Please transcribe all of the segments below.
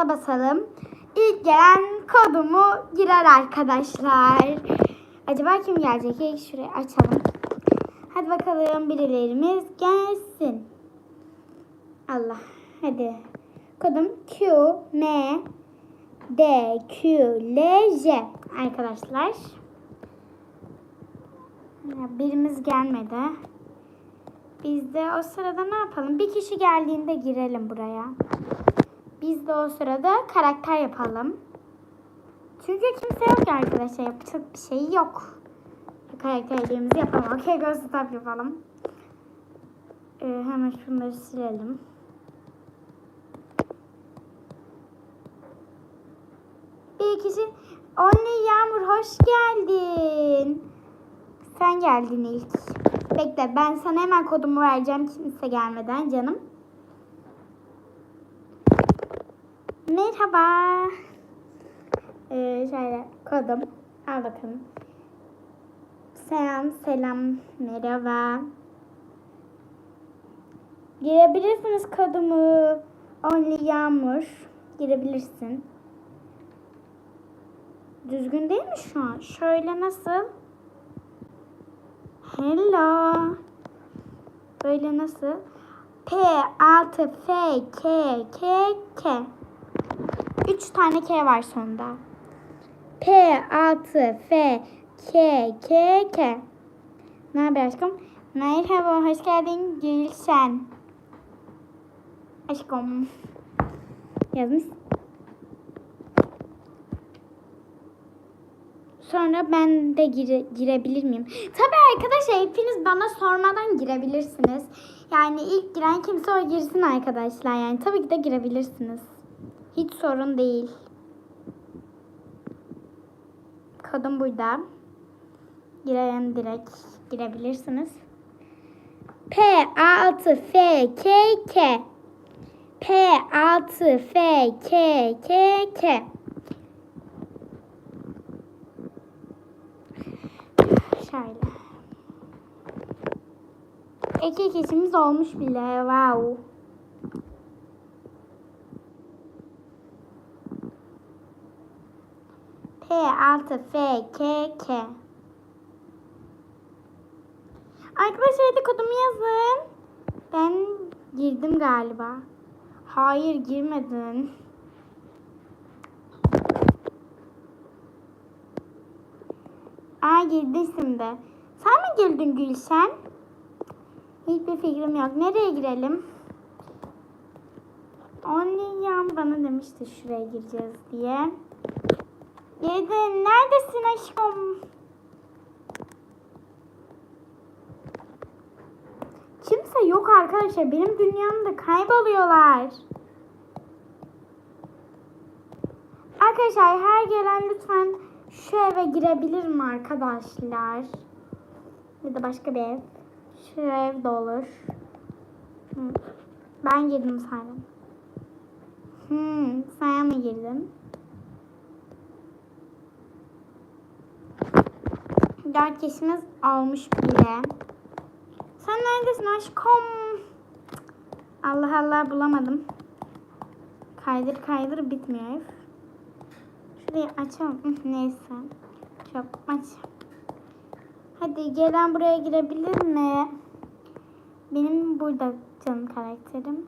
Ghost'a basalım. İlk gelen kodumu girer arkadaşlar. Acaba kim gelecek? İlk şurayı açalım. Hadi bakalım birilerimiz gelsin. Allah. Hadi. Kodum Q, M, D, Q, L, J. Arkadaşlar. Birimiz gelmedi. Biz de o sırada ne yapalım? Bir kişi geldiğinde girelim buraya. Biz de o sırada karakter yapalım. Çünkü kimse yok arkadaşlar. Yapacak bir şey yok. Karakterliğimizi yapalım. Okey göz stop yapalım. Ee, hemen şunları silelim. Bir kişi. Only Yağmur hoş geldin. Sen geldin ilk. Bekle ben sana hemen kodumu vereceğim kimse gelmeden canım. Merhaba. Ee, şöyle kodum. Al bakalım. Selam selam merhaba. Girebilirsiniz kodumu. Only Yağmur. Girebilirsin. Düzgün değil mi şu an? Şöyle nasıl? Hello. Böyle nasıl? P, 6, F, K, K, K. Üç tane K var sonunda. P, 6, F, K, K, K. Ne haber aşkım? Merhaba, hoş geldin Gülşen. Aşkım. Yazmış. Sonra ben de gire, girebilir miyim? Tabii arkadaşlar hepiniz bana sormadan girebilirsiniz. Yani ilk giren kimse o girsin arkadaşlar. Yani tabii ki de girebilirsiniz. Hiç sorun değil. Kodum burada. Girelim direkt. Girebilirsiniz. P, 6, F, K, K. P, 6, F, K, K, K. Şöyle. İki kişimiz olmuş bile. Wow. P, 6, F, K, K. Arkadaşlar hadi kodumu yazın. Ben girdim galiba. Hayır girmedin. Aa girdi şimdi. Sen mi girdin Gülşen? Hiçbir fikrim yok. Nereye girelim? Only yan bana demişti şuraya gireceğiz diye. Girdin. Neredesin aşkım? Kimse yok arkadaşlar. Benim dünyamda kayboluyorlar. Arkadaşlar her gelen lütfen şu eve girebilir mi arkadaşlar? Ya da başka bir ev. Şu ev de olur. Ben girdim sanırım. Hmm, sen mi girdin? Dört kişimiz olmuş bile. Sen neredesin aşkım? Allah Allah bulamadım. Kaydır kaydır bitmiyor. Şurayı açalım. Neyse. Çok aç. Hadi gelen buraya girebilir mi? Benim burada canım karakterim.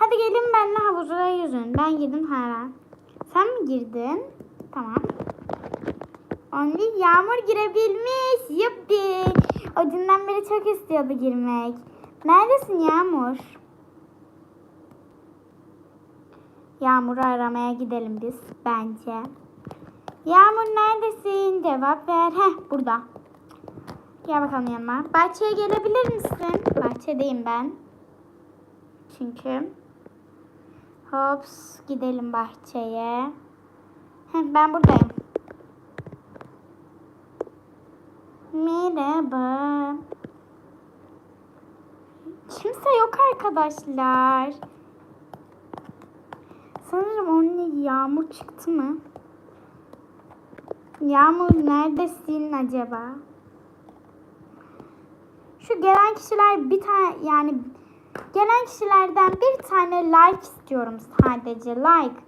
Hadi gelin benimle havuza yüzün. Ben girdim hala. Sen mi girdin? Tamam. Only Yağmur girebilmiş. Yuppi. O dünden beri çok istiyordu girmek. Neredesin Yağmur? Yağmur'u aramaya gidelim biz bence. Yağmur neredesin? Cevap ver. Heh burada. Gel bakalım yanıma. Bahçeye gelebilir misin? Bahçedeyim ben. Çünkü. Hops gidelim bahçeye. Heh, ben buradayım. Merhaba. Kimse yok arkadaşlar. Sanırım onun yağmur çıktı mı? Yağmur neredesin acaba? Şu gelen kişiler bir tane yani gelen kişilerden bir tane like istiyorum sadece like.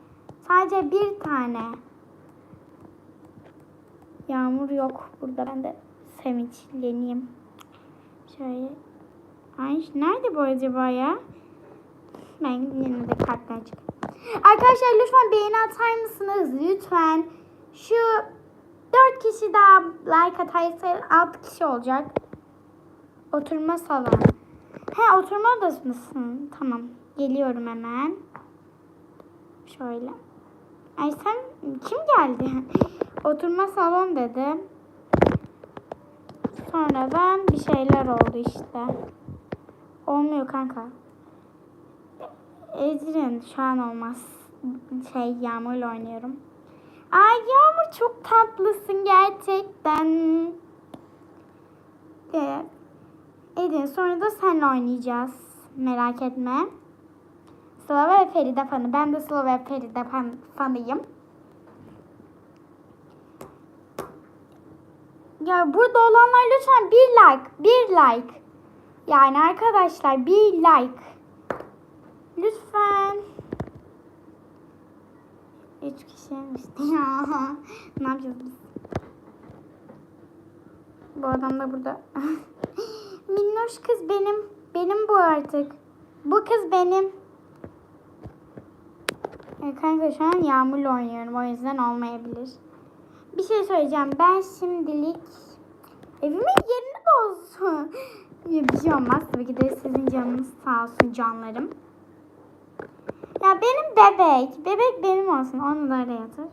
Sadece bir tane. Yağmur yok burada. Ben de sevinçleneyim. Şöyle. Ay nerede bu acaba ya? Ben yine de çık. Arkadaşlar lütfen beğeni atar mısınız? Lütfen. Şu 4 kişi daha like atarsa 6 kişi olacak. Oturma salonu. He oturma odası mısın? Tamam. Geliyorum hemen. Şöyle. Ay sen kim geldi? Oturma salon dedi. Sonradan bir şeyler oldu işte. Olmuyor kanka. Ecrin şu an olmaz. Şey Yağmur'la oynuyorum. Ay Yağmur çok tatlısın gerçekten. Evet. Ecrin sonra da seninle oynayacağız. Merak etme. Sıla ve Feride fanı. Ben de Sıla ve Feride fan, fanıyım. Ya burada olanlar lütfen bir like, bir like. Yani arkadaşlar bir like. Lütfen. Üç kişiymişti ya. ne yapacağız? Bu adam da burada. Minnoş kız benim. Benim bu artık. Bu kız benim. E, kanka şu an yağmurla oynuyorum. O yüzden olmayabilir. Bir şey söyleyeceğim. Ben şimdilik evimin yerini bozdum. Bir şey olmaz. Tabii ki de sizin canınız sağ olsun canlarım. Ya benim bebek. Bebek benim olsun. Onu yatır.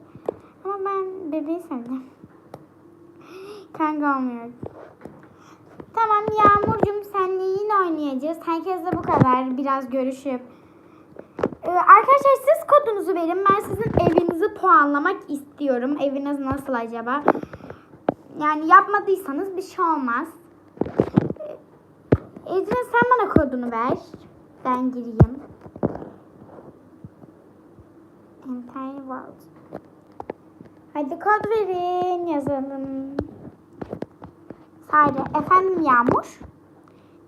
Ama ben bebeği sevdim. Kanka olmuyor. Tamam Yağmurcuğum senle yine oynayacağız. Herkesle bu kadar. Biraz görüşüp. Ee, arkadaşlar siz kodunuzu verin. Ben sizin evinizi puanlamak istiyorum. Eviniz nasıl acaba? Yani yapmadıysanız bir şey olmaz. Ee, Ecrin sen bana kodunu ver. Ben gireyim. Entire World. Hadi kod verin. Yazalım. Sare. Efendim Yağmur.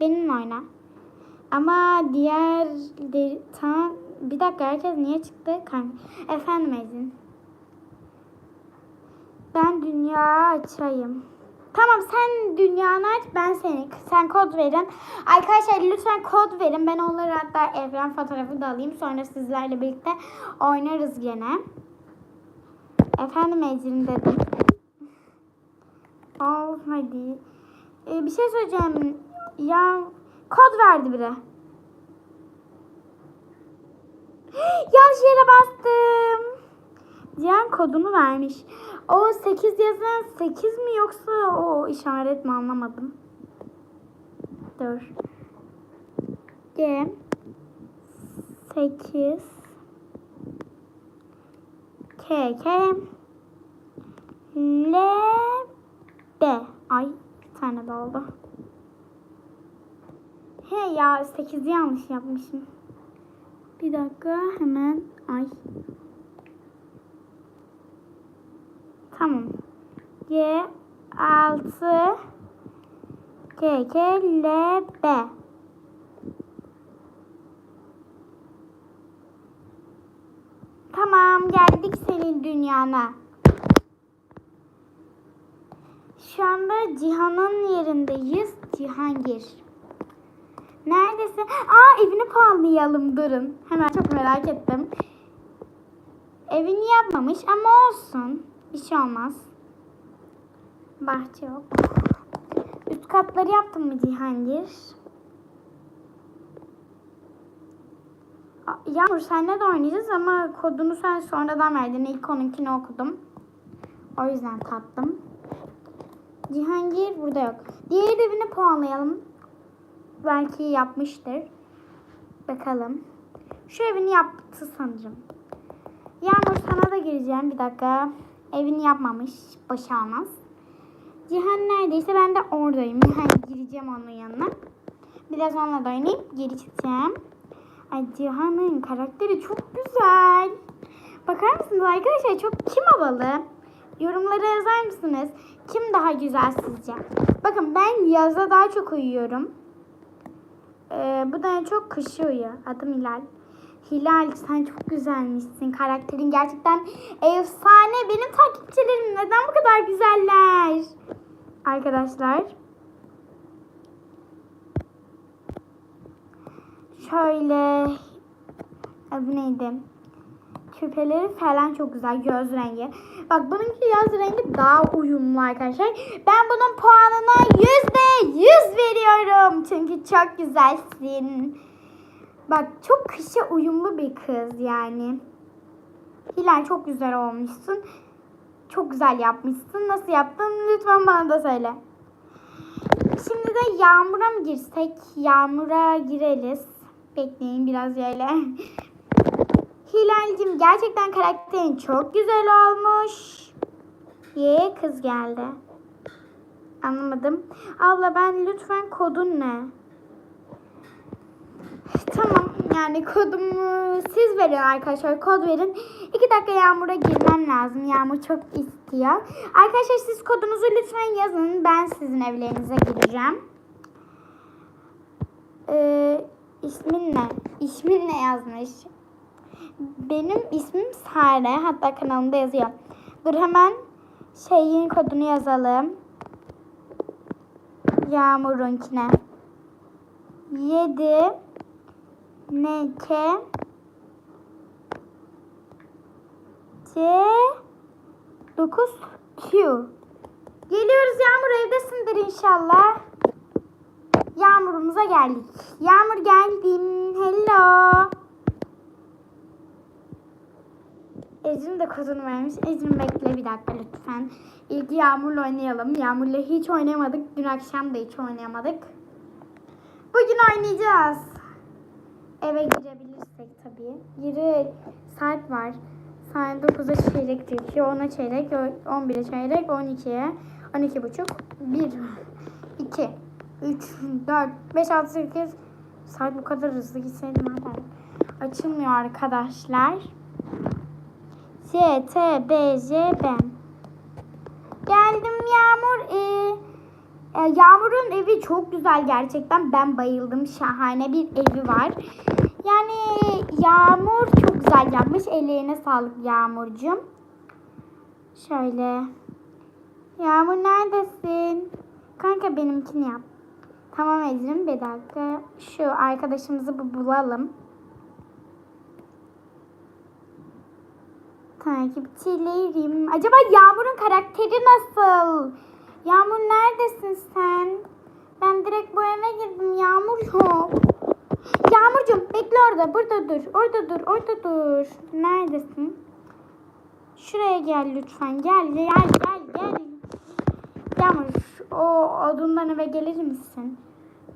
Benimle oyna. Ama diğer de, tamam bir dakika herkes niye çıktı? Kanka. Efendim Ezin. Ben dünya açayım. Tamam sen dünyanı aç ben seni. Sen kod verin. Arkadaşlar lütfen kod verin. Ben onları hatta evren fotoğrafı da alayım. Sonra sizlerle birlikte oynarız gene. Efendim Ecrin dedim. Al hadi. Ee, bir şey söyleyeceğim. Ya kod verdi biri. Yanlış yere bastım. Cihan kodunu vermiş. O 8 yazan 8 mi yoksa o işaret mi anlamadım. Dur. G 8 K K L B Ay bir tane daha oldu. He ya 8'i yanlış yapmışım. Bir dakika hemen ay. Tamam. G 6 K K L B Tamam geldik senin dünyana. Şu anda Cihan'ın yerindeyiz. Cihangir. Neredesin? Aa evini puanlayalım durun. Hemen çok merak ettim. Evini yapmamış ama olsun. Bir şey olmaz. Bahçe yok. Üst katları yaptın mı Cihangir? Yağmur senle de oynayacağız ama kodunu sen sonradan verdin. İlk onunkini okudum. O yüzden tattım. Cihangir burada yok. Diğer evini puanlayalım. Belki yapmıştır. Bakalım. Şu evini yaptı sanırım. Yağmur sana da gireceğim. Bir dakika. Evini yapmamış. Başı almaz. Cihan neredeyse ben de oradayım. Yani gireceğim onun yanına. Biraz onunla da oynayıp geri çıkacağım. Ay Cihan'ın karakteri çok güzel. Bakar mısınız arkadaşlar çok kim havalı? Yorumlara yazar mısınız? Kim daha güzel sizce? Bakın ben yaza daha çok uyuyorum. Ee, bu da en çok kışı uyuyor. Adım Hilal. Hilal sen çok güzelmişsin. Karakterin gerçekten efsane. Benim takipçilerim neden bu kadar güzeller? Arkadaşlar. Şöyle adı neydi? Küpeleri falan çok güzel göz rengi. Bak bununki göz rengi daha uyumlu arkadaşlar. Ben bunun puanına yüzde yüz veriyorum. Çünkü çok güzelsin. Bak çok kışa uyumlu bir kız yani. Hilal çok güzel olmuşsun. Çok güzel yapmışsın. Nasıl yaptın? Lütfen bana da söyle. Şimdi de yağmura mı girsek? Yağmura gireriz. Bekleyin biraz öyle. Hilal'cim gerçekten karakterin çok güzel olmuş. Ye kız geldi. Anlamadım. Abla ben lütfen kodun ne? Tamam yani kodumu siz verin arkadaşlar kod verin. İki dakika Yağmur'a girmem lazım. Yağmur çok istiyor. Arkadaşlar siz kodunuzu lütfen yazın. Ben sizin evlerinize gireceğim. Ee, ismin ne? İsmin ne yazmış? Benim ismim Sare. Hatta kanalımda yazıyor. Dur hemen şeyin kodunu yazalım. Yağmur'unkine. 7 NK C 9 Q Geliyoruz Yağmur evdesindir inşallah. Yağmurumuza geldik. Yağmur geldim. Hello. Ecrin de kodunu vermiş. Ecrin bekle bir dakika lütfen. İlk Yağmur'la oynayalım. Yağmur'la hiç oynamadık. Dün akşam da hiç oynayamadık. Bugün oynayacağız. Eve girebilirsek tabii. Giri saat var. Saat 9'a çeyrek geçiyor. 10'a çeyrek, 11'e çeyrek, 12'ye, 12 buçuk, 1, 2, 3, 4, 5, 6, 8. Saat bu kadar hızlı gitseydi ne yapardım? Açılmıyor arkadaşlar. C, T, B, J, B. Geldim Yağmur. Ee, Yağmur'un evi çok güzel gerçekten. Ben bayıldım. Şahane bir evi var. Yani Yağmur çok güzel yapmış. Ellerine sağlık Yağmurcuğum. Şöyle. Yağmur neredesin? Kanka benimkini yap. Tamam Ecrin bir dakika. Şu arkadaşımızı bulalım. Takipçilerim. Acaba Yağmur'un karakteri nasıl? Yağmur neredesin sen? Ben direkt bu eve girdim. Yağmur yok. Yağmurcuğum bekle orada. Burada dur. Orada dur. Orada dur. Neredesin? Şuraya gel lütfen. Gel gel gel gel. Yağmur o odundan eve gelir misin?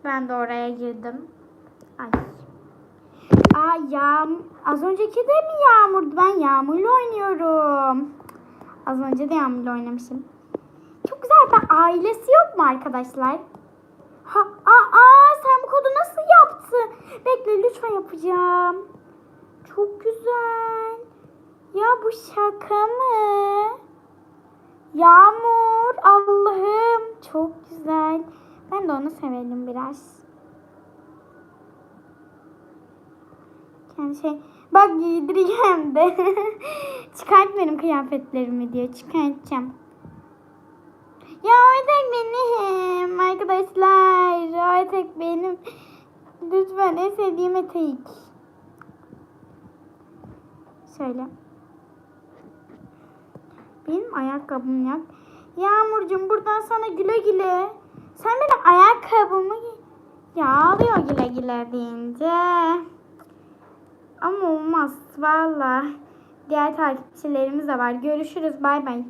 Ben de oraya girdim. Ay. Aa yağm az önceki de mi Yağmur'du? Ben Yağmur'la oynuyorum. Az önce de Yağmur'la oynamışım. Çok güzel. Ben ailesi yok mu arkadaşlar? Ha, aa, aa, sen bu kodu nasıl yaptın? Bekle lütfen yapacağım. Çok güzel. Ya bu şaka mı? Yağmur Allah'ım çok güzel. Ben de onu severim biraz. Kendi şey bak giydireceğim de. Çıkart benim kıyafetlerimi diyor. Çıkartacağım. Ya o tek benim arkadaşlar. O tek benim. Lütfen en sevdiğim etek. Şöyle. Benim ayakkabım yok. Yağmurcuğum buradan sana güle güle. Sen benim ayakkabımı yağlıyor güle güle deyince. Ama olmaz valla. Diğer takipçilerimiz de var. Görüşürüz bay bay.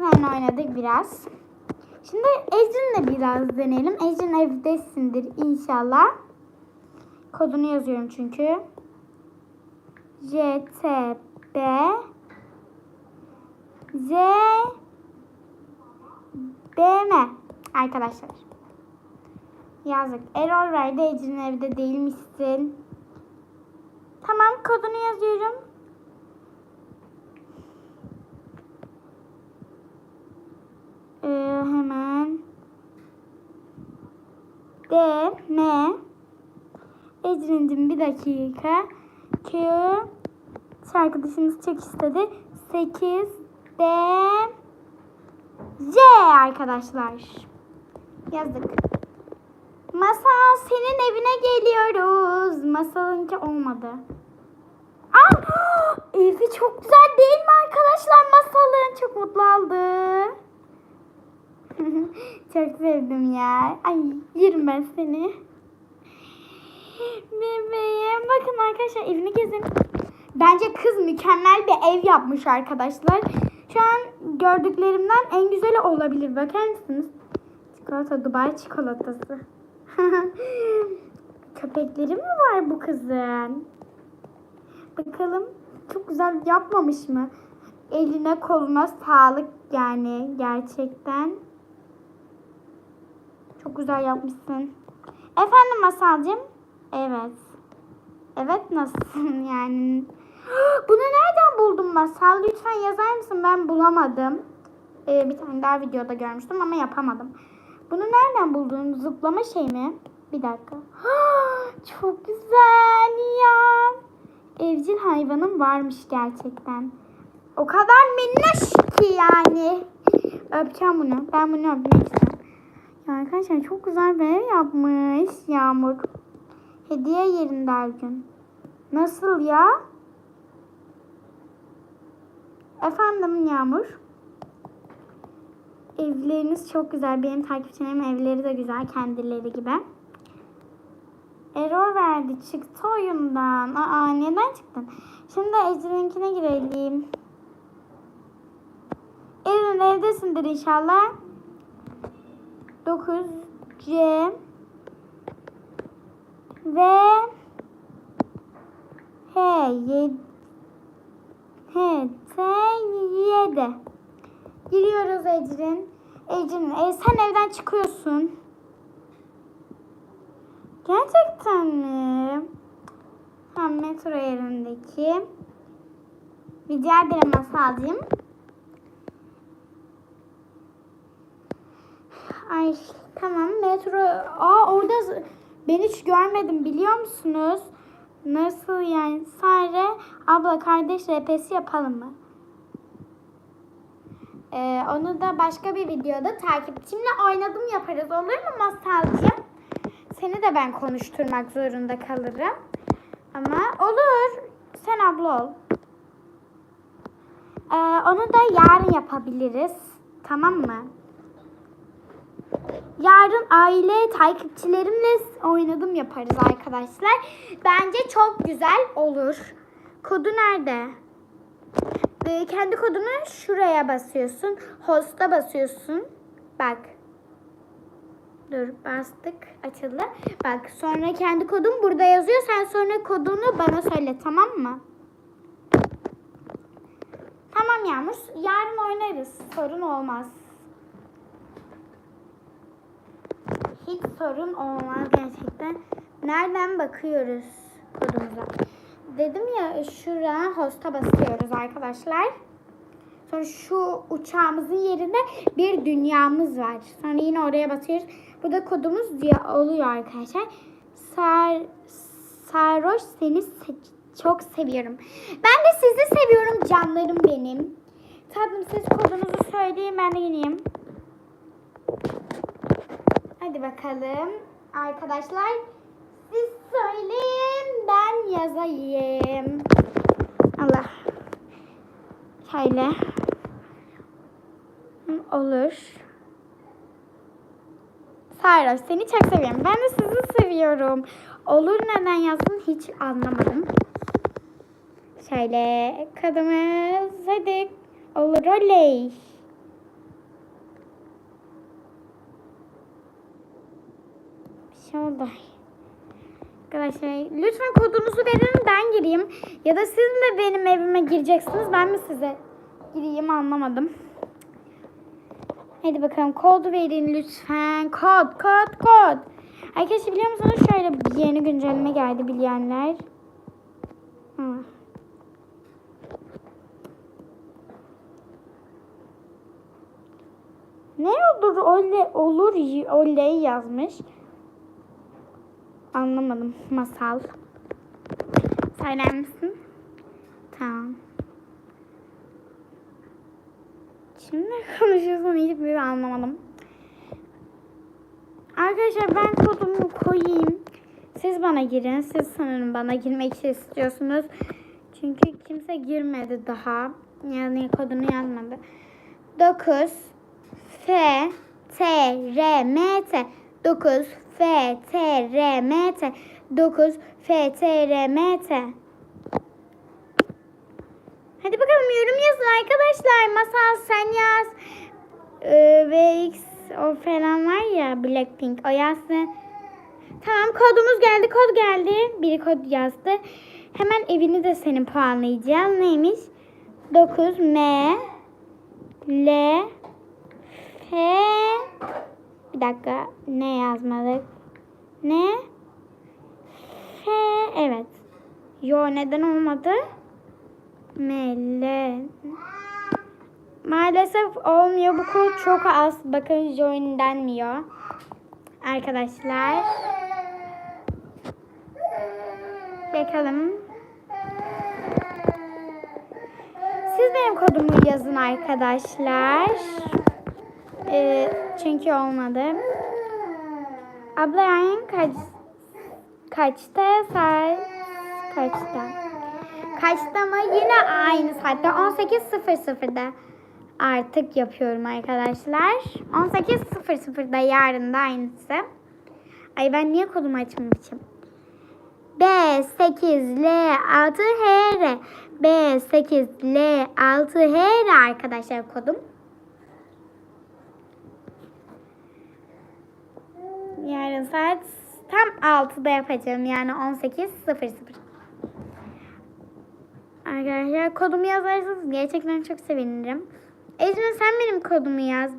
Ben oynadık biraz. Şimdi Ecrin'le biraz deneyelim. Ecrin evdesindir inşallah. Kodunu yazıyorum çünkü. J, T, B, Z, B, M. Arkadaşlar. Yazdık. Error verdi. Ecrin evde değil misin? Tamam kodunu yazıyorum. Ee, hemen D, M, Ecrin'cim bir dakika. Q arkadaşımız çok istedi. 8 D C arkadaşlar. Yazdık. Masal senin evine geliyoruz. Masalınki olmadı. Aa, evi çok güzel değil mi arkadaşlar masalın? Çok mutlu oldu. çok sevdim ya. Ay yerim ben seni. Bebeğim. Bakın arkadaşlar evini gezin. Bence kız mükemmel bir ev yapmış arkadaşlar. Şu an gördüklerimden en güzeli olabilir. Bakar mısınız? Çikolata Dubai çikolatası. Köpekleri mi var bu kızın? Bakalım çok güzel yapmamış mı? Eline koluna sağlık yani gerçekten. Çok güzel yapmışsın. Efendim Masalcığım? Evet. Evet nasılsın yani? Bunu nereden buldun Masal? Lütfen yazar mısın? Ben bulamadım. Ee, bir tane daha videoda görmüştüm ama yapamadım. Bunu nereden buldun? Zıplama şey mi? Bir dakika. Çok güzel ya. Evcil hayvanım varmış gerçekten. O kadar minnoş ki yani. Öpeceğim bunu. Ben bunu öpmek istiyorum. Ya arkadaşlar çok güzel bir ev yapmış Yağmur. Hediye yerinde her. Nasıl ya? Efendim Yağmur. Evleriniz çok güzel. Benim takipçilerimin evleri de güzel. Kendileri gibi. Error verdi. Çıktı oyundan. Aa neden çıktın? Şimdi Ecrin'inkine girelim. Ecrin evdesindir inşallah. 9 C ve H 7 H T 7 Giriyoruz Ecrin. Ecrin e, sen evden çıkıyorsun. Gerçekten mi? Ha, metro yerindeki. Rica ederim Masalcığım. Ay tamam metro. Aa orada ben hiç görmedim biliyor musunuz? Nasıl yani? Sare abla kardeş RP'si yapalım mı? Ee, onu da başka bir videoda takipçimle oynadım yaparız. Olur mu Masalcığım? Seni de ben konuşturmak zorunda kalırım. Ama olur. Sen abla ol. Ee, onu da yarın yapabiliriz. Tamam mı? Yarın aile takipçilerimle oynadım yaparız arkadaşlar. Bence çok güzel olur. Kodu nerede? Ee, kendi kodunu şuraya basıyorsun. Host'a basıyorsun. Bak. Dur bastık açıldı. Bak sonra kendi kodun burada yazıyor. Sen sonra kodunu bana söyle tamam mı? Tamam Yağmur. Yarın oynarız. Sorun olmaz. Hiç sorun olmaz gerçekten. Nereden bakıyoruz kodumuza? Dedim ya şuraya hosta basıyoruz arkadaşlar. Sonra şu uçağımızın yerinde bir dünyamız var. Sonra yine oraya basıyoruz. Burada kodumuz diye oluyor arkadaşlar. Sar, Sarhoş seni se- çok seviyorum. Ben de sizi seviyorum canlarım benim. Tatlım siz kodunuzu söyleyin ben de ineyim. Hadi bakalım arkadaşlar. Siz söyleyin ben yazayım. Allah. Şöyle. Olur. Sarhoş seni çok seviyorum. Ben de sizi seviyorum. Olur neden yazdın hiç anlamadım. Şöyle kadımız hadi. Olur oley. Bir şey oldu. Arkadaşlar lütfen kodunuzu verin ben gireyim. Ya da siz mi benim evime gireceksiniz ben mi size gireyim anlamadım. Hadi bakalım kod verin lütfen. Kod kod kod. Arkadaşlar biliyor musunuz şöyle yeni güncelleme geldi bilenler. Ne olur öyle olur oley yazmış. Anlamadım. Masal. Söyler misin? Tamam. Şimdi konuşuyorsun hiçbir anlamadım. Arkadaşlar ben kodumu koyayım. Siz bana girin. Siz sanırım bana girmek istiyorsunuz. Çünkü kimse girmedi daha. Yani kodunu yazmadı. 9 F T R M T 9 F T R M T 9 F T R M T Hadi bakalım yorum yazın arkadaşlar. Masal sen yaz. Ee, VX o falan var ya Blackpink o yazsın. Tamam kodumuz geldi kod geldi. Biri kod yazdı. Hemen evini de senin puanlayacağız. Neymiş? 9 M L F Bir dakika ne yazmadık? Ne? F evet. Yo neden olmadı? M L Maalesef olmuyor. Bu kod çok az. Bakın join denmiyor. Arkadaşlar. Bakalım. Siz benim kodumu yazın arkadaşlar. Ee, çünkü olmadı. Abla yayın kaç kaçta saat kaçta? Kaçta mı? Yine aynı saatte 18.00'da artık yapıyorum arkadaşlar. 18.00'da yarın da aynısı. Ay ben niye kodumu açmamışım? B 8 L 6 H R B 8 L 6 H R arkadaşlar kodum. Yarın saat tam 6'da yapacağım yani 18.00. Arkadaşlar kodumu yazarsanız gerçekten çok sevinirim. Ecrin sen benim kodumu yaz.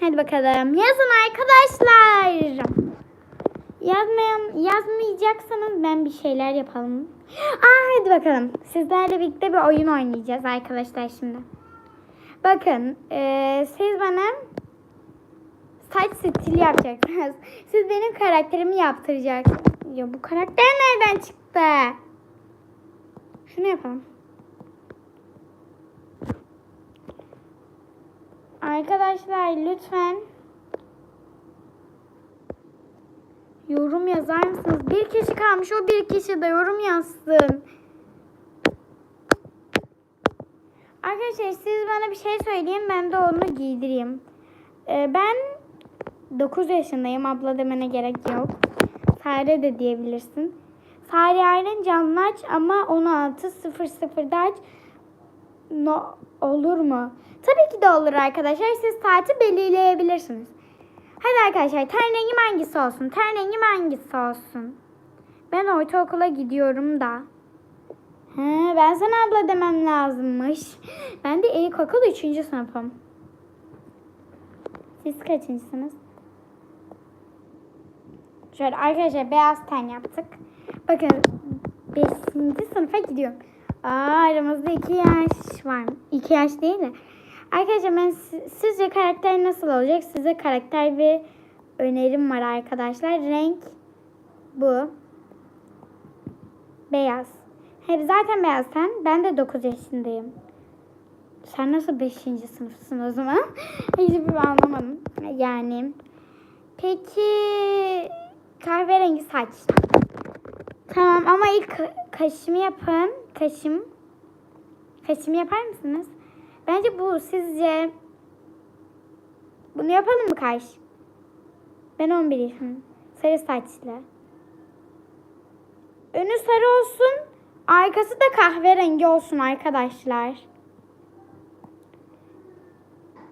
Hadi bakalım. Yazın arkadaşlar. Yazmayan, yazmayacaksanız ben bir şeyler yapalım. Aa, hadi bakalım. Sizlerle birlikte bir oyun oynayacağız arkadaşlar şimdi. Bakın eee, siz bana saç stili yapacaksınız. Siz benim karakterimi yaptıracaksınız. Ya bu karakter nereden çıktı? Şunu yapalım. Arkadaşlar lütfen yorum yazar mısınız? Bir kişi kalmış o bir kişi de yorum yazsın. Arkadaşlar siz bana bir şey söyleyin ben de onu giydireyim. Ee, ben 9 yaşındayım abla demene gerek yok. Sare de diyebilirsin. Sare Aylin canlı aç ama 16.00'da aç. No, olur mu? Tabii ki de olur arkadaşlar. Siz saati belirleyebilirsiniz. Hadi arkadaşlar ten rengim hangisi olsun? Ten rengim hangisi olsun? Ben ortaokula gidiyorum da. He, ben sana abla demem lazımmış. Ben de ilkokul 3. sınıfım. Siz kaçıncısınız? Şöyle arkadaşlar beyaz ten yaptık. Bakın 5. sınıfa gidiyorum. Aa, aramızda 2 yaş var. 2 yaş değil de. Arkadaşlar ben si- sizce karakter nasıl olacak? Size karakter bir önerim var arkadaşlar. Renk bu. Beyaz. Hep zaten beyaz sen. Ben de 9 yaşındayım. Sen nasıl 5. sınıfsın o zaman? Hiçbir anlamadım. Yani. Peki kahverengi saç. Tamam ama ilk kaşımı yapın. Kaşım. Kaşımı yapar mısınız? Bence bu sizce bunu yapalım mı kaş? Ben 11 yaşındayım. Sarı saçlı. Önü sarı olsun. Arkası da kahverengi olsun arkadaşlar.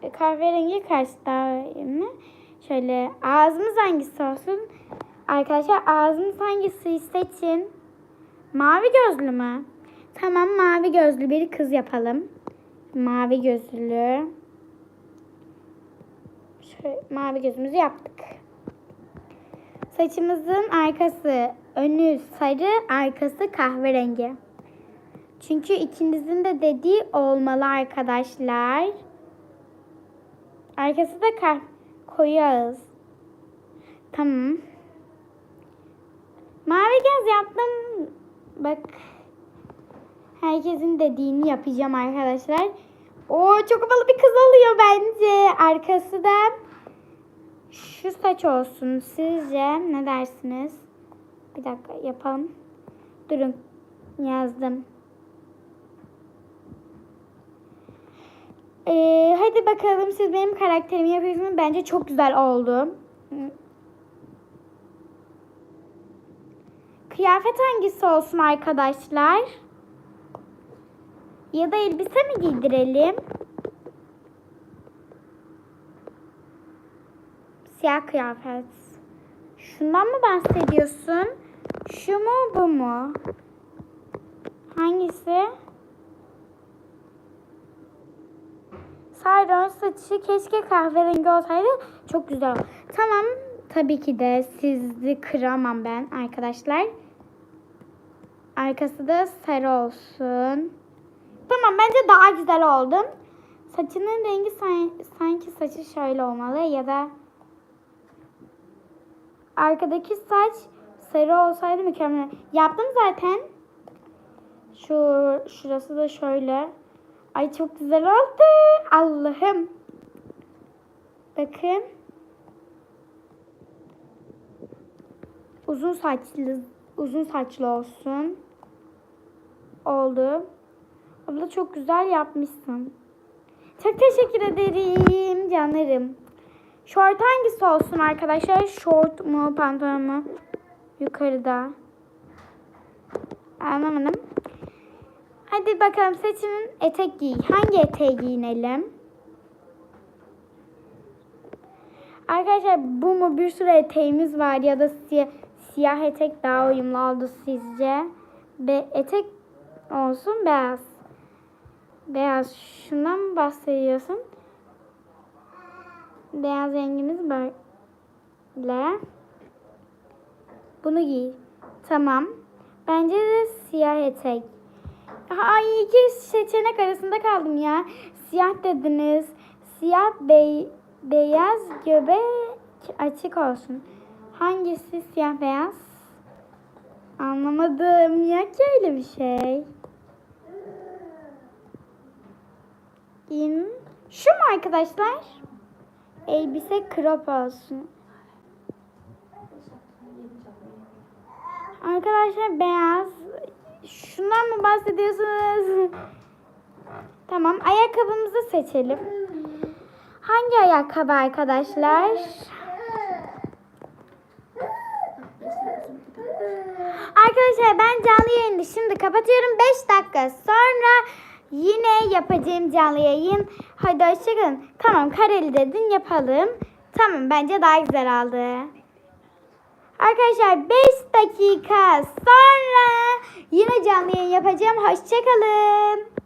E, Kahverengi kaç tane? Şöyle ağzımız hangisi olsun? Arkadaşlar ağzınız hangisi seçin. Mavi gözlü mü? Tamam mavi gözlü bir kız yapalım. Mavi gözlü. Şöyle mavi gözümüzü yaptık. Saçımızın arkası önü sarı, arkası kahverengi. Çünkü ikinizin de dediği olmalı arkadaşlar. Arkası da kah koyu ağız. Tamam. Mavi göz yaptım. Bak. Herkesin dediğini yapacağım arkadaşlar. O çok havalı bir kız oluyor bence. Arkası da şu saç olsun. Sizce ne dersiniz? Bir dakika yapalım. Durun. Yazdım. Ee, hadi bakalım siz benim karakterimi yapıyorsunuz. Bence çok güzel oldu. Kıyafet hangisi olsun arkadaşlar? Ya da elbise mi giydirelim? Siyah kıyafet. Şundan mı bahsediyorsun? Şu mu bu mu? Hangisi? Sayron saçı keşke kahverengi olsaydı çok güzel. Tamam tabii ki de sizi kıramam ben arkadaşlar. Arkası da sarı olsun. Tamam bence daha güzel oldum. Saçının rengi san- sanki saçı şöyle olmalı ya da arkadaki saç sarı olsaydı mükemmel. Yaptım zaten. Şu şurası da şöyle. Ay çok güzel oldu. Allah'ım. Bakın. Uzun saçlı uzun saçlı olsun. Oldu. Abla çok güzel yapmışsın. Çok teşekkür ederim canlarım. Şort hangisi olsun arkadaşlar? Şort mu pantolon mu? Yukarıda. Anlamadım. Hadi bakalım seçinin etek giy. Hangi eteği giyinelim? Arkadaşlar bu mu bir sürü eteğimiz var ya da siyah, siyah etek daha uyumlu oldu sizce? Be etek olsun beyaz. Beyaz. Şundan mı bahsediyorsun? Beyaz rengimiz böyle. Bunu giy. Tamam. Bence de siyah etek. Ay iki seçenek arasında kaldım ya. Siyah dediniz. Siyah bey, beyaz göbek açık olsun. Hangisi siyah beyaz? Anlamadım. Ya ki öyle bir şey. İn. Şu mu arkadaşlar? Elbise crop olsun. Arkadaşlar beyaz. Şundan mı bahsediyorsunuz? Tamam ayakkabımızı seçelim. Hangi ayakkabı arkadaşlar? Arkadaşlar ben canlı yayını şimdi kapatıyorum. 5 dakika sonra yine yapacağım canlı yayın. Hadi hoşçakalın. Tamam kareli dedin yapalım. Tamam bence daha güzel oldu. Arkadaşlar 5 dakika sonra yine canlı yayın yapacağım. Hoşçakalın.